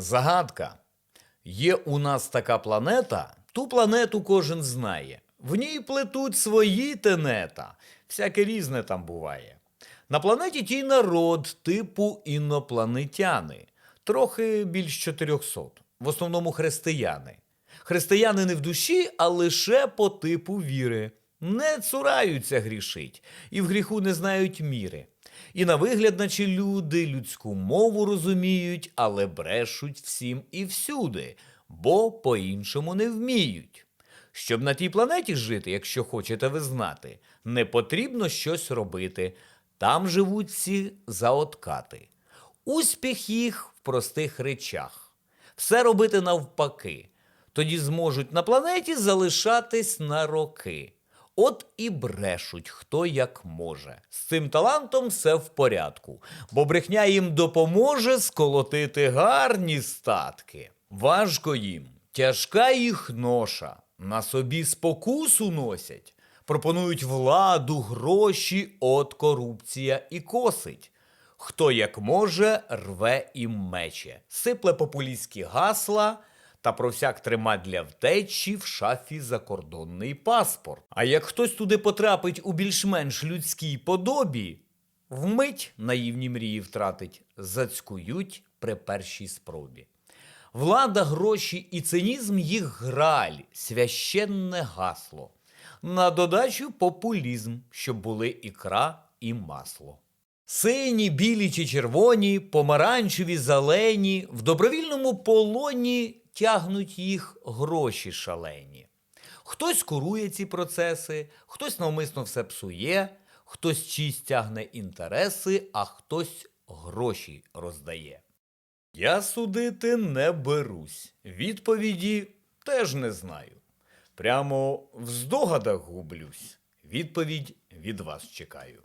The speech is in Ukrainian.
Загадка. Є у нас така планета, ту планету кожен знає. В ній плетуть свої тенета. Всяке різне там буває. На планеті тій народ типу інопланетяни, трохи більш 400, в основному християни. Християни не в душі, а лише по типу віри. Не цураються грішить і в гріху не знають міри. І на вигляд, наче люди людську мову розуміють, але брешуть всім і всюди, бо по-іншому не вміють. Щоб на тій планеті жити, якщо хочете ви знати, не потрібно щось робити. Там живуть всі заоткати. Успіх їх в простих речах. Все робити навпаки. Тоді зможуть на планеті залишатись на роки. От і брешуть хто як може. З цим талантом все в порядку, бо брехня їм допоможе сколотити гарні статки. Важко їм, тяжка їх ноша, на собі спокусу носять, пропонують владу, гроші, от корупція і косить. Хто як може, рве і мече, сипле популістські гасла та про всяк трима для втечі в шафі закордонний паспорт. А як хтось туди потрапить у більш-менш людській подобі, вмить наївні мрії втратить, зацькують при першій спробі. Влада, гроші і цинізм їх граль, священне гасло. На додачу популізм, щоб були ікра і масло. Сині, білі чи червоні, помаранчеві, зелені, в добровільному полоні тягнуть їх гроші шалені. Хтось курує ці процеси, хтось навмисно все псує, хтось чиїсь тягне інтереси, а хтось гроші роздає. Я судити не берусь. Відповіді теж не знаю. Прямо в здогадах гублюсь. Відповідь від вас чекаю.